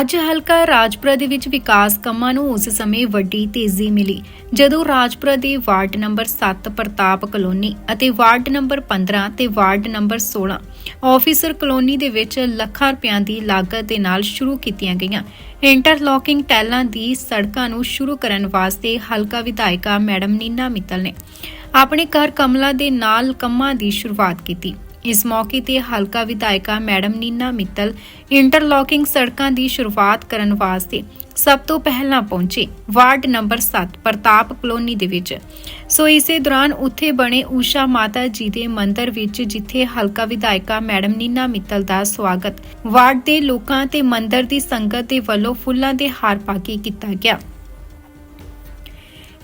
ਅੱਜ ਹਲਕਾ ਰਾਜਪੁਰਾ ਦੇ ਵਿੱਚ ਵਿਕਾਸ ਕੰਮਾਂ ਨੂੰ ਉਸ ਸਮੇਂ ਵੱਡੀ ਤੇਜ਼ੀ ਮਿਲੀ, ਜਦੋਂ ਰਾਜਪੁਰਾ ਦੇ ਵਾਰਡ ਨੰਬਰ 7 ਪ੍ਰਤਾਪ ਕਲੋਨੀ ਅਤੇ ਵਾਰਡ ਨੰਬਰ 15 ਤੇ ਵਾਰਡ ਨੰਬਰ 16 ਆਫੀਸਰ ਕਲੋਨੀ ਦੇ ਵਿੱਚ ਲੱਖਾਂ ਰੁਪਈਆਂ ਦੀ ਲਾਗਤ ਦੇ ਨਾਲ ਸ਼ੁਰੂ ਕੀਤੀਆਂ ਗਈਆਂ। ਇੰਟਰਲੋਕਿੰਗ ਟੈਲਾਂ ਦੀ ਸੜਕਾਂ ਨੂੰ ਸ਼ੁਰੂ ਕਰਨ ਵਾਸਤੇ ਹਲਕਾ ਵਿਧਾਇਕਾ ਮੈਡਮ ਨੀਨਾ ਮਿੱਤਲ ਨੇ ਆਪਣੇ ਘਰ ਕਮਲਾ ਦੇ ਨਾਲ ਕੰਮਾਂ ਦੀ ਸ਼ੁਰੂਆਤ ਕੀਤੀ। ਇਸ ਮੌਕੇ ਤੇ ਹਲਕਾ ਵਿਧਾਇਕਾ ਮੈਡਮ ਨੀਨਾ ਮਿੱਤਲ ਇੰਟਰਲੋਕਿੰਗ ਸੜਕਾਂ ਦੀ ਸ਼ੁਰੂਆਤ ਕਰਨ ਵਾਸਤੇ ਸਭ ਤੋਂ ਪਹਿਲਾਂ ਪਹੁੰਚੇ। ਵਾਰਡ ਨੰਬਰ 7 ਪ੍ਰਤਾਪ ਕਲੋਨੀ ਦੇ ਵਿੱਚ। ਸੋ ਇਸੇ ਦੌਰਾਨ ਉੱਥੇ ਬਣੇ ਊਸ਼ਾ ਮਾਤਾ ਜੀ ਦੇ ਮੰਦਿਰ ਵਿੱਚ, ਜਿੱਥੇ ਹਲਕਾ ਵਿਧਾਇਕਾ ਮੈਡਮ ਨੀਨਾ ਮਿੱਤਲ ਦਾ ਸਵਾਗਤ। ਵਾਰਡ ਦੇ ਲੋਕਾਂ ਤੇ ਮੰਦਿਰ ਦੀ ਸੰਗਤ ਦੇ ਵੱਲੋਂ ਫੁੱਲਾਂ ਦੇ ਹਾਰ ਪਾ ਕੇ ਕੀਤਾ ਗਿਆ।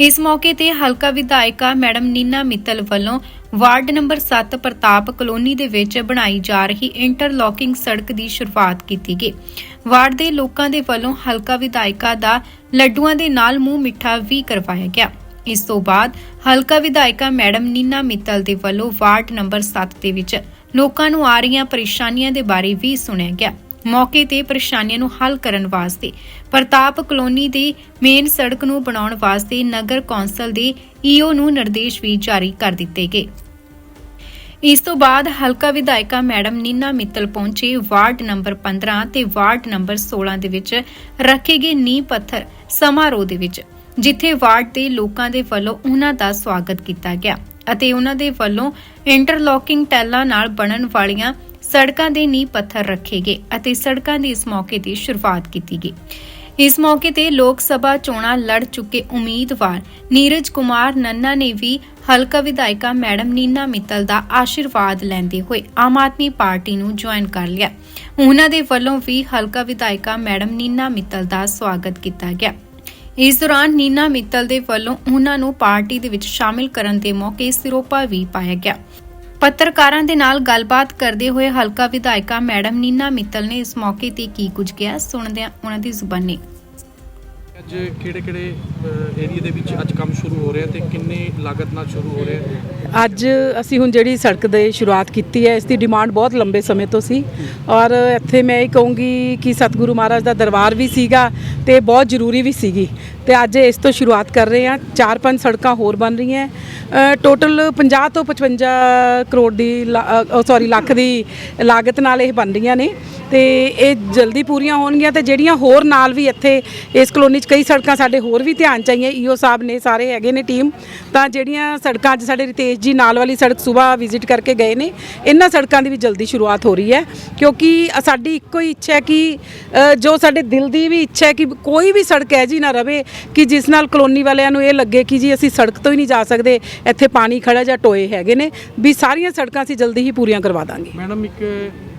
ਇਸ ਮੌਕੇ ਤੇ ਹਲਕਾ ਵਿਧਾਇਕਾ ਮੈਡਮ ਨੀਨਾ ਮਿੱਤਲ ਵੱਲੋਂ ਵਾਰਡ ਨੰਬਰ 7 ਪ੍ਰਤਾਪ ਕਲੋਨੀ ਦੇ ਵਿੱਚ ਬਣਾਈ ਜਾ ਰਹੀ ਇੰਟਰਲੋਕਿੰਗ ਸੜਕ ਦੀ ਸ਼ੁਰੂਆਤ ਕੀਤੀ ਗਈ। ਵਾਰਡ ਦੇ ਲੋਕਾਂ ਦੇ ਵੱਲੋਂ ਹਲਕਾ ਵਿਧਾਇਕਾ ਦਾ ਲੱਡੂਆਂ ਦੇ ਨਾਲ ਮੂੰਹ ਮਿੱਠਾ ਵੀ ਕਰਵਾਇਆ ਗਿਆ। ਇਸ ਤੋਂ ਬਾਅਦ ਹਲਕਾ ਵਿਧਾਇਕਾ ਮੈਡਮ ਨੀਨਾ ਮਿੱਤਲ ਦੇ ਵੱਲੋਂ ਵਾਰਡ ਨੰਬਰ 7 ਦੇ ਵਿੱਚ ਲੋਕਾਂ ਨੂੰ ਆ ਰਹੀਆਂ ਪਰੇਸ਼ਾਨੀਆਂ ਦੇ ਬਾਰੇ ਵੀ ਸੁਣਿਆ ਗਿਆ। ਮੌਕੇ ਤੇ ਪਰੇਸ਼ਾਨੀਆਂ ਨੂੰ ਹੱਲ ਕਰਨ ਵਾਸਤੇ, ਪ੍ਰਤਾਪ ਕਲੋਨੀ ਦੀ ਮੇਨ ਸੜਕ ਨੂੰ ਬਣਾਉਣ ਵਾਸਤੇ ਨਗਰ ਕੌਂਸਲ ਦੇ ਈਓ ਨੂੰ ਨਿਰਦੇਸ਼ ਵੀ ਜਾਰੀ ਕਰ ਦਿੱਤੇ ਗਏ। ਇਸ ਤੋਂ ਬਾਅਦ ਹਲਕਾ ਵਿਧਾਇਕਾ ਮੈਡਮ ਨੀਨਾ ਮਿੱਤਲ ਪਹੁੰਚੇ, ਵਾਰਡ ਨੰਬਰ 15 ਤੇ ਵਾਰਡ ਨੰਬਰ 16 ਦੇ ਵਿੱਚ ਰੱਖੇ ਗਏ ਨੀਂਹ ਪੱਥਰ ਸਮਾਰੋਹ ਦੇ ਵਿੱਚ, ਜਿੱਥੇ ਵਾਰਡ ਦੇ ਲੋਕਾਂ ਦੇ ਵੱਲੋਂ ਉਹਨਾਂ ਦਾ ਸਵਾਗਤ ਕੀਤਾ ਗਿਆ ਅਤੇ ਉਹਨਾਂ ਦੇ ਵੱਲੋਂ ਇੰਟਰਲੋਕਿੰਗ ਟੈਲਾਂ ਨਾਲ ਬਣਨ ਵਾਲੀਆਂ ਸੜਕਾਂ ਦੇ ਨੀਂਹ ਪੱਥਰ ਰੱਖੇ ਗਏ ਅਤੇ ਸੜਕਾਂ ਦੀ ਇਸ ਮੌਕੇ ਤੇ ਸ਼ੁਰੂਆਤ ਕੀਤੀ ਗਈ। ਇਸ ਮੌਕੇ ਤੇ ਲੋਕ ਸਭਾ ਚੋਣਾਂ ਲੜ ਚੁੱਕੇ ਉਮੀਦਵਾਰ ਨੀਰਜ ਕੁਮਾਰ ਨੰਨਾ ਨੇ ਵੀ ਹਲਕਾ ਵਿਧਾਇਕਾ ਮੈਡਮ ਨੀਨਾ ਮਿੱਤਲ ਦਾ ਆਸ਼ੀਰਵਾਦ ਲੈਂਦੇ ਹੋਏ ਆਮ ਆਦਮੀ ਪਾਰਟੀ ਨੂੰ ਜੁਆਇਨ ਕਰ ਲਿਆ। ਉਹਨਾਂ ਦੇ ਵੱਲੋਂ ਵੀ ਹਲਕਾ ਵਿਧਾਇਕਾ ਮੈਡਮ ਨੀਨਾ ਮਿੱਤਲ ਦਾ ਸਵਾਗਤ ਕੀਤਾ ਗਿਆ। ਇਸ ਦੌਰਾਨ ਨੀਨਾ ਮਿੱਤਲ ਦੇ ਵੱਲੋਂ ਉਹਨਾਂ ਨੂੰ ਪਾਰਟੀ ਦੇ ਵਿੱਚ ਸ਼ਾਮਿਲ ਕਰਨ ਦੇ ਮੌਕੇ ਸਿਰੋਪਾ ਵੀ ਪਾਇਆ ਗਿਆ। ਪੱਤਰਕਾਰਾਂ ਦੇ ਨਾਲ ਗੱਲਬਾਤ ਕਰਦੇ ਹੋਏ ਹਲਕਾ ਵਿਧਾਇਕਾ ਮੈਡਮ ਨੀਨਾ ਮਿੱਤਲ ਨੇ ਇਸ ਮੌਕੇ ਤੇ ਕੀ ਕੁਝ ਕਿਹਾ ਸੁਣਦੇ ਹਾਂ ਉਹਨਾਂ ਦੀ ਜ਼ੁਬਾਨੀ। ਅੱਜ ਕਿਹੜੇ ਕਿਹੜੇ ਏਰੀਆ ਦੇ ਵਿੱਚ ਅੱਜ ਕੰਮ ਸ਼ੁਰੂ ਹੋ ਰਿਹਾ ਤੇ ਕਿੰਨੇ ਲਾਗਤ ਨਾਲ ਸ਼ੁਰੂ ਹੋ ਰਿਹਾ? ਅੱਜ ਅਸੀਂ ਹੁਣ ਜਿਹੜੀ ਸੜਕ ਦੇ ਸ਼ੁਰੂਆਤ ਕੀਤੀ ਹੈ, ਇਸ ਦੀ ਡਿਮਾਂਡ ਬਹੁਤ ਲੰਬੇ ਸਮੇਂ ਤੋਂ ਸੀ। ਔਰ ਇੱਥੇ ਮੈਂ ਇਹ ਕਹੂੰਗੀ ਕਿ ਸਤਿਗੁਰੂ ਮਹਾਰਾਜ ਦਾ ਦਰਬਾਰ ਵੀ ਸੀਗਾ ਤੇ ਬਹੁਤ ਜ਼ਰੂਰੀ ਵੀ ਸੀਗੀ। ਤੇ ਅੱਜ ਇਸ ਤੋਂ ਸ਼ੁਰੂਆਤ ਕਰ ਰਹੇ ਹਾਂ। ਚਾਰ ਪੰਜ ਸੜਕਾਂ ਹੋਰ ਬਣ ਰਹੀਆਂ। ਟੋਟਲ 50 ਤੋਂ 55 ਕਰੋੜ ਦੀ ਸੌਰੀ ਲੱਖ ਦੀ ਲਾਗਤ ਨਾਲ ਇਹ ਬਣ ਰਹੀਆਂ ਨੇ। ਤੇ ਇਹ ਜਲਦੀ ਪੂਰੀਆਂ ਹੋਣਗੀਆਂ ਤੇ ਜਿਹੜੀਆਂ ਹੋਰ ਨਾਲ ਵੀ ਇੱਥੇ ਇਸ ਕਲੋਨੀ 'ਚ ਕਈ ਸੜਕਾਂ ਸਾਡੇ ਹੋਰ ਵੀ ਧਿਆਨ ਚ ਆਈਆਂ। ਈਓ ਸਾਹਿਬ ਨੇ ਸਾਰੇ ਹੈਗੇ ਨੇ ਟੀਮ। ਤਾਂ ਜਿਹੜੀਆਂ ਸੜਕਾਂ ਅੱਜ ਸਾਡੇ ਰਿਤੇਸ਼ ਜੀ ਨਾਲ ਵਾਲੀ ਸੜਕ ਸਵੇਰ ਵਿਜ਼ਿਟ ਕਰਕੇ ਗਏ ਨੇ, ਇਹਨਾਂ ਸੜਕਾਂ ਦੀ ਵੀ ਜਲਦੀ ਸ਼ੁਰੂਆਤ ਹੋ ਰਹੀ ਹੈ। ਕਿਉਂਕਿ ਸਾਡੀ ਇੱਕੋ ਹੀ ਇੱਛਾ ਹੈ ਕਿ ਜੋ ਸਾਡੇ ਦਿਲ ਦੀ ਵੀ ਇੱਛਾ ਹੈ ਕਿ ਕੋਈ ਵੀ ਸੜਕ ਹੈ ਜੀ ਨਾ ਰਵੇ ਕਿ ਜਿਸ ਨਾਲ ਕਲੋਨੀ ਵਾਲਿਆਂ ਨੂੰ ਇਹ ਲੱਗੇ ਕਿ ਜੀ ਅਸੀਂ ਸੜਕ ਤੋਂ ਹੀ ਨਹੀਂ ਜਾ ਸਕਦੇ, ਇੱਥੇ ਪਾਣੀ ਖੜਾ ਜਾਂ ਟੋਏ ਹੈਗੇ ਨੇ, ਵੀ ਸਾਰੀਆਂ ਸੜਕਾਂ ਅਸੀਂ ਜਲਦੀ ਹੀ ਪੂਰੀਆਂ ਕਰਵਾ ਦਾਂਗੇ। ਮੈਡਮ, ਇੱਕ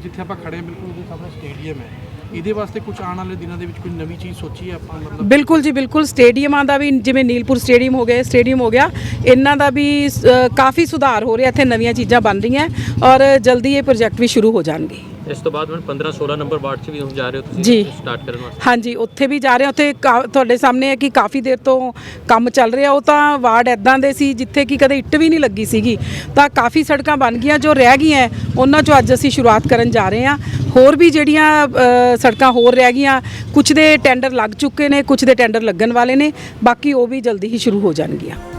ਜਿੱਥੇ ਆਪਾਂ ਖੜੇ ਬਿਲਕੁਲ ਉਹਦੇ ਸਾਹਮਣੇ ਸਟੇਡੀਅਮ ਹੈ। ਇਹਦੇ ਵਾਸਤੇ ਕੁਝ ਆਉਣ ਵਾਲੇ ਦਿਨਾਂ ਦੇ ਵਿੱਚ ਕੋਈ ਨਵੀਂ ਚੀਜ਼ ਸੋਚੀ ਆਪਾਂ ਮਤਲਬ? ਬਿਲਕੁਲ ਜੀ ਬਿਲਕੁਲ। ਸਟੇਡੀਅਮਾਂ ਦਾ ਵੀ ਜਿਵੇਂ ਨੀਲਪੁਰ ਸਟੇਡੀਅਮ ਹੋ ਗਿਆ ਸਟੇਡੀਅਮ ਹੋ ਗਿਆ ਇਹਨਾਂ ਦਾ ਵੀ ਅ, ਕਾਫੀ ਸੁਧਾਰ ਹੋ ਰਿਹਾ ਇੱਥੇ ਨਵੀਆਂ ਚੀਜ਼ਾਂ ਬਣ ਰਹੀਆਂ ਔਰ ਜਲਦੀ ਇਹ ਪ੍ਰੋਜੈਕਟ ਵੀ ਸ਼ੁਰੂ ਹੋ ਜਾਣਗੇ। ਇਸ ਤੋਂ ਬਾਅਦ ਮੈਂ 15 16 ਨੰਬਰ ਵਾਰਡ 'ਚ ਵੀ ਹੁਣ ਜਾ ਰਹੇ ਹੋ ਜੀ। ਤੁਸੀਂ ਸਟਾਰਟ ਕਰਨ ਵਾਸਤੇ? ਹਾਂਜੀ ਉੱਥੇ ਵੀ ਜਾ ਰਹੇ ਹਾਂ। ਉੱਥੇ ਕਾ- ਤੁਹਾਡੇ ਸਾਹਮਣੇ ਹੈ ਕਿ ਕਾਫੀ ਦੇਰ ਤੋਂ ਕੰਮ ਚੱਲ ਰਿਹਾ। ਉਹ ਤਾਂ ਵਾਰਡ ਐਦਾਂ ਦੇ ਸੀ ਜਿੱਥੇ ਕਿ ਕਦੇ ਇੱਟ ਵੀ ਨਹੀਂ ਲੱਗੀ ਸੀਗੀ। ਤਾਂ ਕਾਫੀ ਸੜਕਾਂ ਬਣ ਗਈਆਂ ਜੋ ਰਹਿ ਗਈਆਂ ਉਹਨਾਂ 'ਚੋਂ ਅੱਜ ਅਸੀਂ ਸ਼ੁਰੂਆਤ ਕਰਨ ਜਾ ਰਹੇ ਹਾਂ। ਹੋਰ ਵੀ ਜਿਹੜੀਆਂ ਅ, ਸੜਕਾਂ ਹੋਰ ਰਹਿ ਗਈਆਂ ਕੁਝ ਦੇ ਟੈਂਡਰ ਲੱਗ ਚੁੱਕੇ ਨੇ ਕੁਝ ਦੇ ਟੈਂਡਰ ਲੱਗਣ ਵਾਲੇ ਨੇ। ਬਾਕੀ ਉਹ ਵੀ ਜਲਦੀ ਹੀ ਸ਼ੁਰੂ ਹੋ ਜਾਣਗੀਆਂ।